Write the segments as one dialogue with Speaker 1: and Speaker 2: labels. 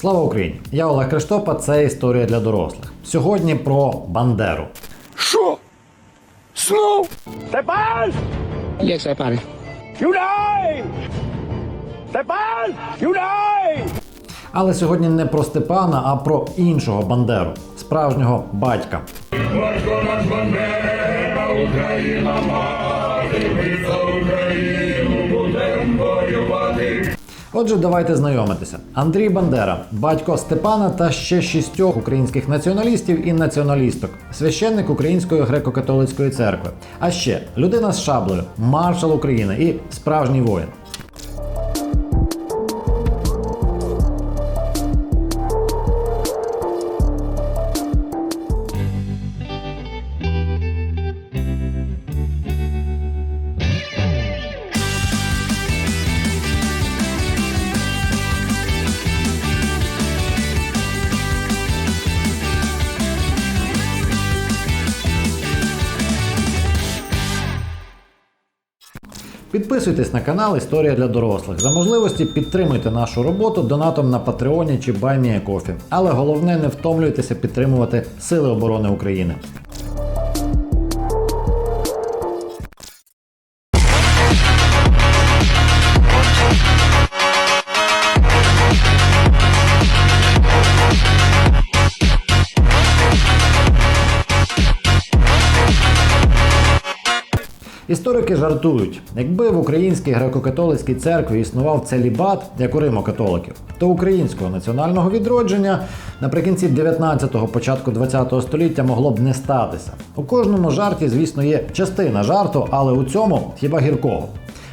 Speaker 1: Слава Україні! Я Олег Криштопа. Це історія для дорослих. Сьогодні про Бандеру.
Speaker 2: Що? Знов?
Speaker 3: Степан!
Speaker 4: Як це, пане?
Speaker 3: Юдай! Степан! Юдай!
Speaker 1: Але сьогодні не про Степана, а про іншого Бандеру, справжнього батька. Отже, давайте знайомитися. Андрій Бандера, батько Степана та ще шістьох українських націоналістів і націоналісток, священник Української греко-католицької церкви. А ще людина з шаблею, маршал України і справжній воїн. Підписуйтесь на канал Історія для дорослих. За можливості підтримуйте нашу роботу донатом на Патреоні чи BuyMeACoffee. Але головне не втомлюйтеся підтримувати Сили оборони України. Історики жартують, якби в українській греко-католицькій церкві існував целібат, як у римо-католиків, то українського національного відродження наприкінці 19-го, початку 20-го століття могло б не статися. У кожному жарті, звісно, є частина жарту, але у цьому хіба гіркого.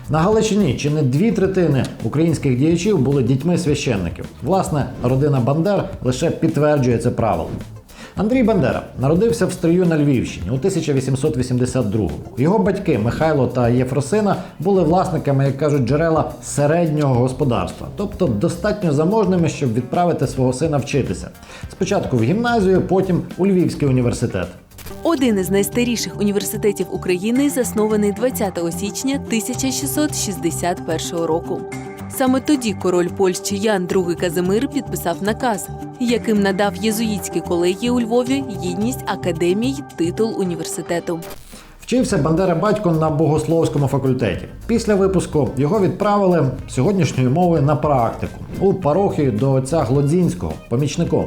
Speaker 1: На Галичині чи не дві третини українських діячів були дітьми священників. Власне, родина Бандер лише підтверджує це правило. Андрій Бандера народився в Стрию на Львівщині у 1882-му. Його батьки Михайло та Єфросина були власниками, як кажуть, джерела середнього господарства, тобто достатньо заможними, щоб відправити свого сина вчитися. Спочатку в гімназію, потім у Львівський університет.
Speaker 5: Один із найстаріших університетів України заснований 20 січня 1661 року. Саме тоді король Польщі Ян II Казимир підписав наказ, яким надав єзуїтській колегії у Львові гідність академій титул університету.
Speaker 1: Вчився Бандера батько на богословському факультеті. Після випуску його відправили сьогоднішньою мовою на практику у парохію до отця Глодзінського, помічником.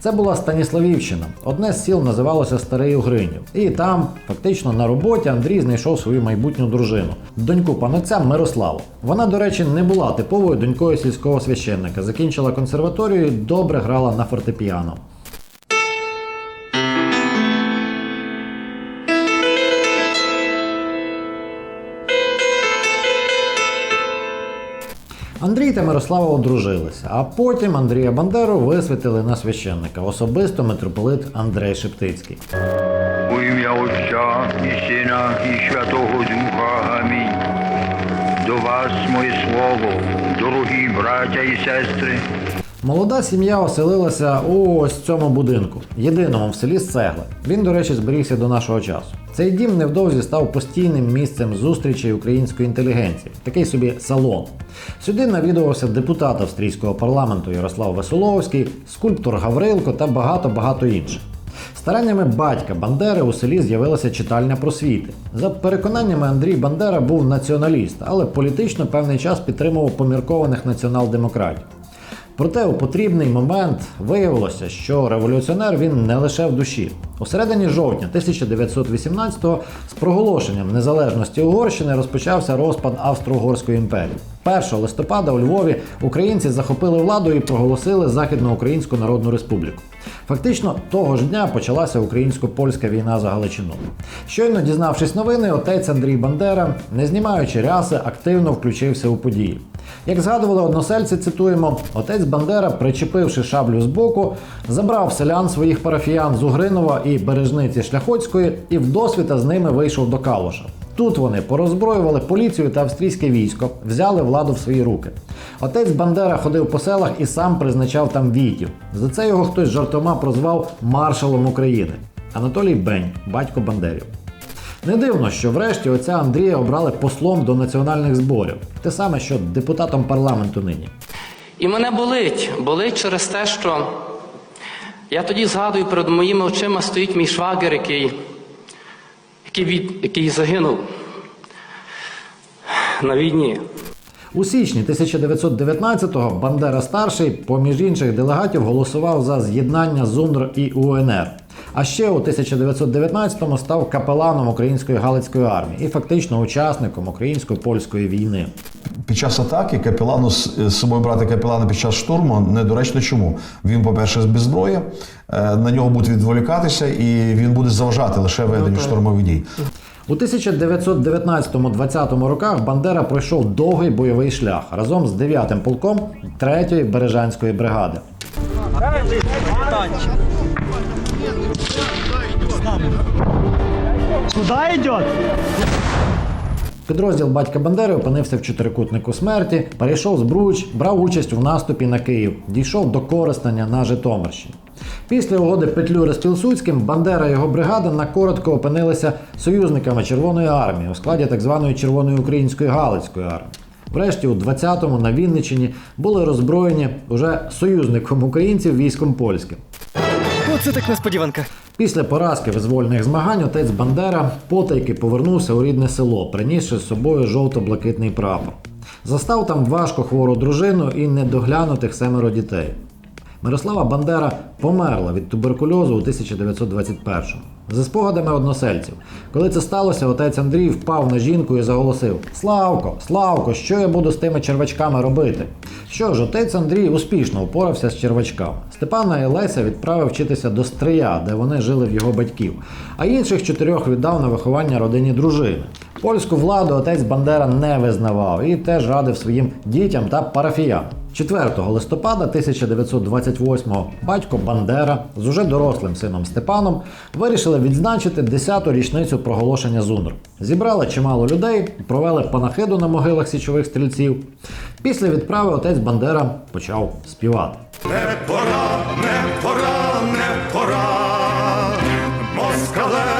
Speaker 1: Це була Станіславівщина. Одне з сіл називалося Старий Угринів. І там, фактично, на роботі Андрій знайшов свою майбутню дружину, доньку панотця Мирославу. Вона, до речі, не була типовою донькою сільського священника. Закінчила консерваторію і добре грала на фортепіано. Андрій та Мирослава одружилися, а потім Андрія Бандеру висвітили на священника, особисто митрополит Андрей Шептицький.
Speaker 6: У ім'я Отця і Сина, і Святого Духа. Амінь. До вас, моє слово, дорогі браття і сестри.
Speaker 1: Молода сім'я оселилася у ось цьому будинку, єдиному в селі з цегли. Він, до речі, зберігся до нашого часу. Цей дім невдовзі став постійним місцем зустрічей української інтелігенції, такий собі салон. Сюди навідувався депутат австрійського парламенту Ярослав Веселовський, скульптор Гаврилко та багато-багато інших. Стараннями батька Бандери у селі з'явилася читальня просвіти. За переконаннями Андрій Бандера був націоналіст, але політично певний час підтримував поміркованих націонал-демократів. Проте у потрібний момент виявилося, що революціонер він не лише в душі. У середині жовтня 1918-го з проголошенням незалежності Угорщини розпочався розпад Австро-Угорської імперії. 1 листопада у Львові українці захопили владу і проголосили Західноукраїнську Народну Республіку. Фактично того ж дня почалася українсько-польська війна за Галичину. Щойно дізнавшись новини, отець Андрій Бандера, не знімаючи ряси, активно включився у події. Як згадували односельці, цитуємо, отець Бандера, причепивши шаблю з боку, забрав селян своїх парафіян з Угринова і Бережниці Шляхоцької і вдосвіта з ними вийшов до Калуша. Тут вони пороззброювали поліцію та австрійське військо, взяли владу в свої руки. Отець Бандера ходив по селах і сам призначав там війтів. За це його хтось жартома прозвав маршалом України. Анатолій Бень, батько Бандерів. Не дивно, що врешті отця Андрія обрали послом до національних зборів, те саме, що депутатом парламенту нині.
Speaker 4: І мене болить. Болить через те, що я тоді згадую, перед моїми очима стоїть мій швагер, який, який, від, який загинув на війні.
Speaker 1: У січні 1919-го Бандера старший, поміж інших делегатів, голосував за з'єднання ЗУНР і УНР. А ще у 1919-му став капеланом української Галицької армії і фактично учасником українсько-польської війни.
Speaker 7: Під час атаки капелану з з собою брати капелана під час штурму недоречно чому. Він, по-перше, без зброї, е, на нього будуть відволікатися, і він буде заважати лише веденню штурмових дій.
Speaker 1: У 1919-20 роках Бандера пройшов довгий бойовий шлях разом з 9-м полком 3-ї Бережанської бригади.
Speaker 8: Куда идет?
Speaker 1: Підрозділ батька Бандери опинився в чотирикутнику смерті, перейшов з Бруч, брав участь у наступі на Київ, дійшов до Коростеня на Житомирщині. Після угоди Петлюри з Пілсудським Бандера і його бригада на коротко опинилися союзниками Червоної армії у складі так званої Червоної української Галицької армії. Врешті, у 20-му на Вінниччині були роззброєні уже союзником українців військом польським.
Speaker 8: Оце так несподіванка.
Speaker 1: Після поразки визвольних змагань отець Бандера потайки повернувся у рідне село, принісши з собою жовто-блакитний прапор. Застав там важко хвору дружину і недоглянутих семеро дітей. Мирослава Бандера померла від туберкульозу у 1921-му. За спогадами односельців, коли це сталося, отець Андрій впав на жінку і заголосив: Славко, Славко, що я буду з тими червачками робити? Що ж, отець Андрій успішно впорався з червачками. Степана і Леся відправив вчитися до Стрия, де вони жили в його батьків, а інших чотирьох віддав на виховання родині дружини. Польську владу отець Бандера не визнавав і теж радив своїм дітям та парафіянам. 4 листопада 1928-го батько Бандера з уже дорослим сином Степаном вирішили відзначити 10-ту річницю проголошення ЗУНР. Зібрали чимало людей, провели панахиду на могилах січових стрільців. Після відправи отець Бандера почав співати.
Speaker 9: Не пора, не пора, не пора, москалевий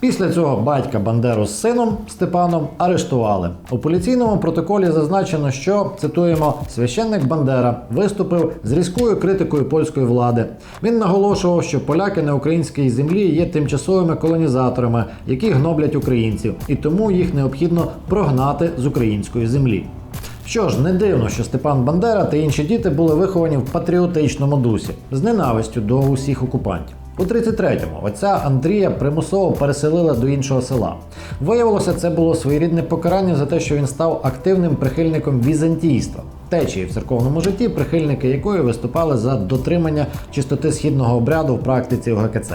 Speaker 1: Після цього батька Бандеру з сином Степаном арештували. У поліційному протоколі зазначено, що цитуємо священник Бандера виступив з різкою критикою польської влади. Він наголошував, що поляки на українській землі є тимчасовими колонізаторами, які гноблять українців, і тому їх необхідно прогнати з української землі. Що ж, не дивно, що Степан Бандера та інші діти були виховані в патріотичному дусі з ненавистю до усіх окупантів. У 33-му отця Андрія примусово переселили до іншого села. Виявилося, це було своєрідне покарання за те, що він став активним прихильником візантійства, течії в церковному житті, прихильники якої виступали за дотримання чистоти східного обряду в практиці ОГКЦ.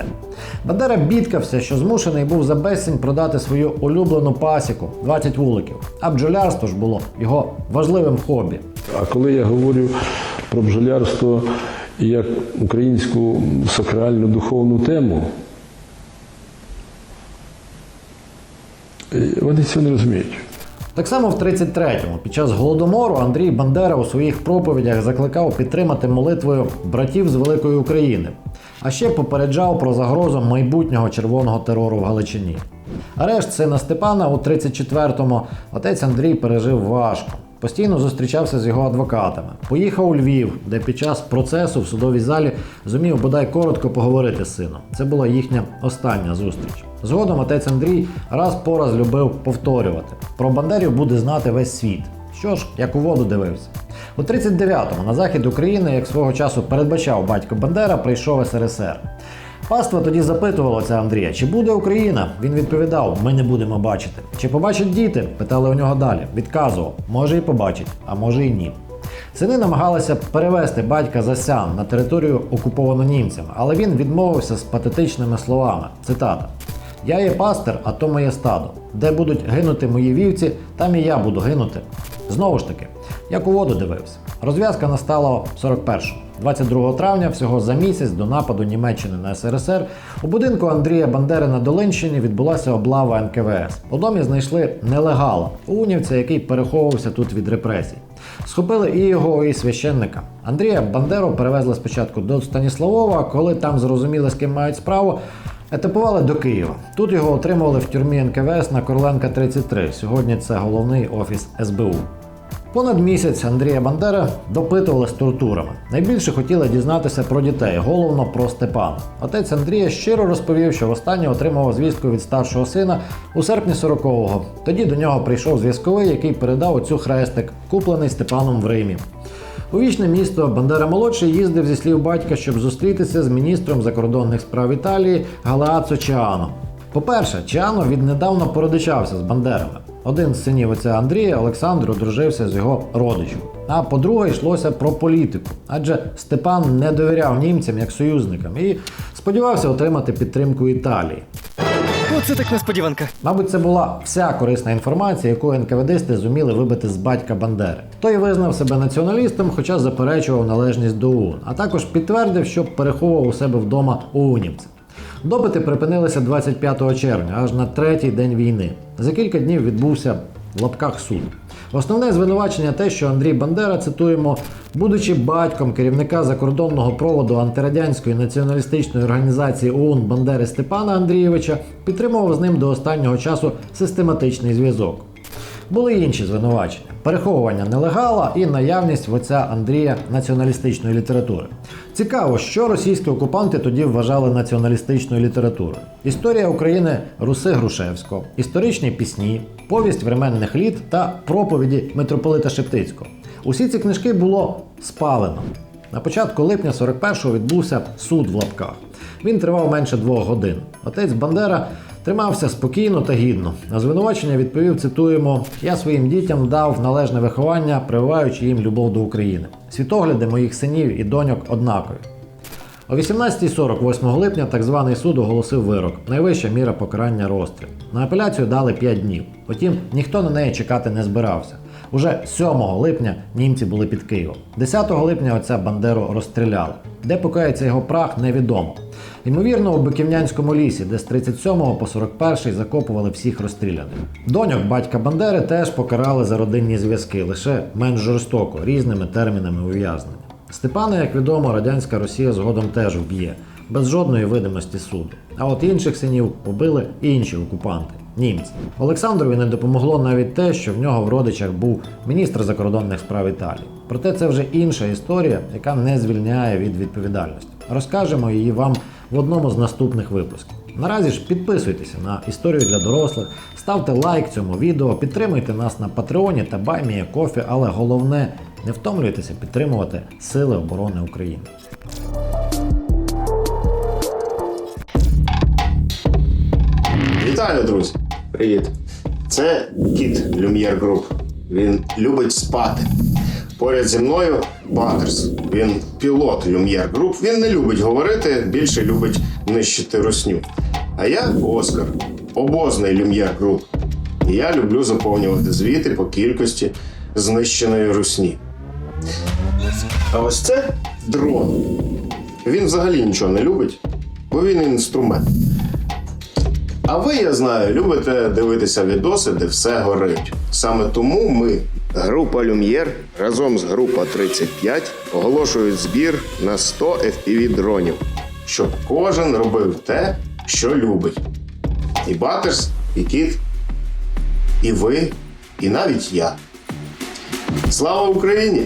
Speaker 1: Бандера бідкався, що змушений був за безцінь продати свою улюблену пасіку 20 вуликів, а бджолярство ж було його важливим хобі.
Speaker 10: А коли я говорю про бджолярство як українську сакральну духовну тему, вони цього не розуміють.
Speaker 1: Так само в 33-му, під час голодомору, Андрій Бандера у своїх проповідях закликав підтримати молитвою братів з Великої України, а ще попереджав про загрозу майбутнього червоного терору в Галичині. Арешт сина Степана у 34-му отець Андрій пережив важко. Постійно зустрічався з його адвокатами. Поїхав у Львів, де під час процесу в судовій залі зумів бодай коротко поговорити з сином. Це була їхня остання зустріч. Згодом отець Андрій раз по раз любив повторювати: про бандерів буде знати весь світ. Що ж, як у воду дивився. У 39-му на захід України, як свого часу передбачав батько Бандера, прийшов СРСР. Паства тоді запитувало отця Андрія, чи буде Україна? Він відповідав: Ми не будемо бачити. Чи побачать діти? Питали у нього далі. Відказував, може і побачить, а може і ні. Сини намагалися перевести батька за сян на територію окуповану німцями, але він відмовився з патетичними словами. Цитата: Я є пастир, а то моє стадо. Де будуть гинути мої вівці, там і я буду гинути. Знову ж таки, як у воду дивився. Розв'язка настала 41-му. 22 травня, всього за місяць до нападу Німеччини на СРСР, у будинку Андрія Бандери на Долинщині відбулася облава НКВС. У домі знайшли нелегала, унівця, який переховувався тут від репресій. Схопили і його, і священника. Андрія Бандеру перевезли спочатку до Станіславова, коли там зрозуміли, з ким мають справу. Етапували до Києва. Тут його отримували в тюрмі НКВС на Короленка 33. Сьогодні це головний офіс СБУ. Понад місяць Андрія Бандера допитували з тортурами. Найбільше хотіли дізнатися про дітей, головно про Степана. Отець Андрія щиро розповів, що востаннє отримав звістку від старшого сина у серпні 40-го. Тоді до нього прийшов зв'язковий, який передав оцю хрестик, куплений Степаном в Римі. У вічне місто Бандера молодший їздив зі слів батька, щоб зустрітися з міністром закордонних справ Італії Галаацо Чаано. По-перше, Чаано віднедавна породичався з Бандерами. Один з синів отця Андрія Олександр одружився з його родичем. А по-друге, йшлося про політику, адже Степан не довіряв німцям як союзникам і сподівався отримати підтримку Італії.
Speaker 8: Оце так несподіванка.
Speaker 1: Мабуть, це була вся корисна інформація, яку НКВДисти зуміли вибити з батька Бандери. Той визнав себе націоналістом, хоча заперечував належність до ОУН, а також підтвердив, що переховував у себе вдома ОУНівців. Допити припинилися 25 червня, аж на третій день війни. За кілька днів відбувся в лапках суд. Основне звинувачення те, що Андрій Бандера, цитуємо, будучи батьком керівника закордонного проводу антирадянської націоналістичної організації ОУН Бандери Степана Андрійовича, підтримував з ним до останнього часу систематичний зв'язок. Були інші звинувачення: переховування нелегала і наявність в отця Андрія націоналістичної літератури. Цікаво, що російські окупанти тоді вважали націоналістичною літературою. Історія України Руси Грушевського, історичні пісні, повість временних літ та проповіді митрополита Шептицького. Усі ці книжки було спалено. На початку липня 41-го відбувся суд в лапках. Він тривав менше двох годин. Отець Бандера тримався спокійно та гідно. На звинувачення відповів, цитуємо: Я своїм дітям дав належне виховання, прививаючи їм любов до України. Світогляди моїх синів і доньок однакові. О 18.48 липня так званий суд оголосив вирок. Найвища міра покарання розстріл. На апеляцію дали 5 днів. Втім, ніхто на неї чекати не збирався. Уже 7 липня німці були під Києвом. 10 липня отця Бандеру розстріляли. Де покоїться його прах, невідомо. Ймовірно, у Биківнянському лісі, де з 37 по 41 закопували всіх розстріляних. Доньок батька Бандери теж покарали за родинні зв'язки, лише менш жорстоко, різними термінами ув'язнення. Степана, як відомо, радянська Росія згодом теж вб'є, без жодної видимості суду. А от інших синів убили інші окупанти. Німці Олександрові не допомогло навіть те, що в нього в родичах був міністр закордонних справ Італії. Проте це вже інша історія, яка не звільняє від відповідальності. Розкажемо її вам в одному з наступних випусків. Наразі ж підписуйтеся на історію для дорослих, ставте лайк цьому відео, підтримуйте нас на Патреоні та Баймія Кофі, але головне не втомлюйтеся підтримувати Сили оборони України.
Speaker 11: Вітаю, друзі! Привіт! Це кіт Люм'єр Груп. Він любить спати. Поряд зі мною Батерс. Він пілот Люм'єр Груп. Він не любить говорити, більше любить нищити русню. А я Оскар, обозний Люм'єр Груп. І я люблю заповнювати звіти по кількості знищеної русні. А ось це дрон. Він взагалі нічого не любить, бо він інструмент. А ви, я знаю, любите дивитися відоси, де все горить. Саме тому ми, група Люм'єр, разом з група 35 оголошують збір на 100 FPV дронів, щоб кожен робив те, що любить. І Батерс, і Кіт, і ви, і навіть я. Слава Україні!